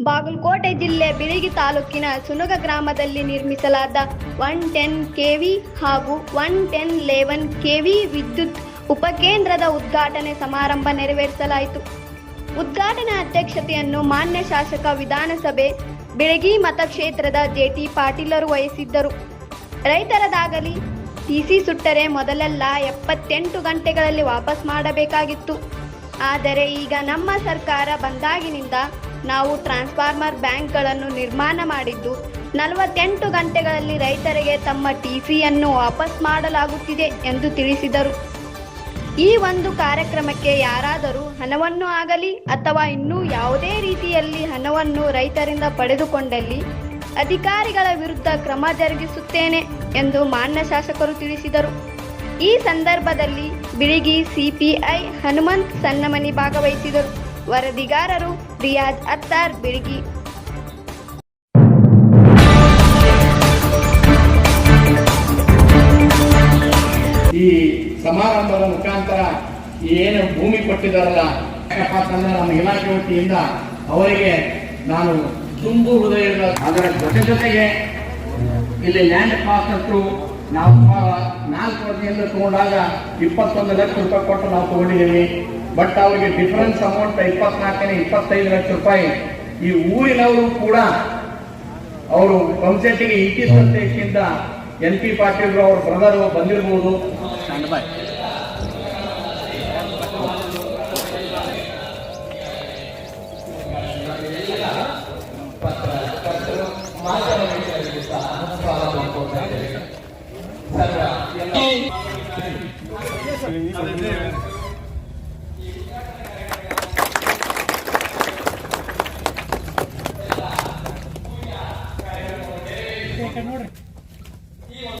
ಬಾಗಲಕೋಟೆ ಜಿಲ್ಲೆ ಬಿಳಿಗಿ ತಾಲೂಕಿನ ಸುನಗ ಗ್ರಾಮದಲ್ಲಿ ನಿರ್ಮಿಸಲಾದ ಒನ್ ಟೆನ್ ಕೆವಿ ಹಾಗೂ ಒನ್ ಟೆನ್ ಲೆವೆನ್ ಕೆವಿ ವಿದ್ಯುತ್ ಉಪಕೇಂದ್ರದ ಉದ್ಘಾಟನೆ ಸಮಾರಂಭ ನೆರವೇರಿಸಲಾಯಿತು. ಉದ್ಘಾಟನಾ ಅಧ್ಯಕ್ಷತೆಯನ್ನು ಮಾನ್ಯ ಶಾಸಕ ವಿಧಾನಸಭೆ ಬಿಳಗಿ ಮತಕ್ಷೇತ್ರದ ಜೆಟಿ ಪಾಟೀಲರು ವಹಿಸಿದ್ದರು. ರೈತರದಾಗಲಿ ಟಿಸಿ ಸುಟ್ಟರೆ ಮೊದಲೆಲ್ಲ ಎಪ್ಪತ್ತೆಂಟು ಗಂಟೆಗಳಲ್ಲಿ ವಾಪಸ್ ಮಾಡಬೇಕಾಗಿತ್ತು. ಆದರೆ ಈಗ ನಮ್ಮ ಸರ್ಕಾರ ಬಂದಾಗಿನಿಂದ ನಾವು ಟ್ರಾನ್ಸ್ಫಾರ್ಮರ್ ಬ್ಯಾಂಕ್ಗಳನ್ನು ನಿರ್ಮಾಣ ಮಾಡಿದ್ದು ನಲವತ್ತೆಂಟು ಗಂಟೆಗಳಲ್ಲಿ ರೈತರಿಗೆ ತಮ್ಮ ಟಿಸಿಯನ್ನು ವಾಪಸ್ ಮಾಡಲಾಗುತ್ತಿದೆ ಎಂದು ತಿಳಿಸಿದರು. ಈ ಒಂದು ಕಾರ್ಯಕ್ರಮಕ್ಕೆ ಯಾರಾದರೂ ಹಣವನ್ನು ಆಗಲಿ ಅಥವಾ ಇನ್ನೂ ಯಾವುದೇ ರೀತಿಯಲ್ಲಿ ಹಣವನ್ನು ರೈತರಿಂದ ಪಡೆದುಕೊಂಡಲ್ಲಿ ಅಧಿಕಾರಿಗಳ ವಿರುದ್ಧ ಕ್ರಮ ಜರುಗಿಸುತ್ತೇನೆ ಎಂದು ಮಾನ್ಯ ಶಾಸಕರು ತಿಳಿಸಿದರು. ಈ ಸಂದರ್ಭದಲ್ಲಿ ಬಿಳಿಗಿ ಸಿಪಿಐ ಹನುಮಂತ್ ಸನ್ನಮನಿ ಭಾಗವಹಿಸಿದರು. ವರದಿಗಾರರು ರಿಯಾಜ್ ಅತ್ತಾರ್ ಬಿಳಿಗಿ ಈ ಸಮಾರಂಭದ ಮುಖಾಂತರ ಏನು ಭೂಮಿ ಕೊಟ್ಟಿದ್ದಾರಲ್ಲ ನಮ್ಮ ಇಲಾಖೆ ವತಿಯಿಂದ ಅವರಿಗೆ ನಾನು ತುಂಬು ಹೃದಯದ ಅದರ ಜೊತೆ ಜೊತೆಗೆ ಇಲ್ಲಿ ಲ್ಯಾಂಡ್ ಪಾಸ್ ಅಂತೂ ನಾವು ನಾಲ್ಕು ವರ್ಷದಿಂದ ತಗೊಂಡಾಗ ಇಪ್ಪತ್ತೊಂದು ಲಕ್ಷ ರೂಪಾಯಿ ಕೊಟ್ಟು ನಾವು ತಗೊಂಡಿದ್ದೀವಿ. ಬಟ್ ಅವ್ರಿಗೆ ಡಿಫರೆನ್ಸ್ ಅಮೌಂಟ್ ಇಪ್ಪತ್ನಾಲ್ಕನೇ ಇಪ್ಪತ್ತೈದು ಲಕ್ಷ ರೂಪಾಯಿ. ಈ ಊರಿನವರು ಕೂಡ ಅವರು ಪಂಚಾಯತಿಗೆ ಇಟ್ಟಿ ಸಂದೇಶದಿಂದ ಎಲ್ ಪಿ ಪಾಟೀಲ್ ಅವ್ರ ಬ್ರದರ್ ಬಂದಿರಬಹುದು ಸರ್ವ ನೋಡ್ರಿ.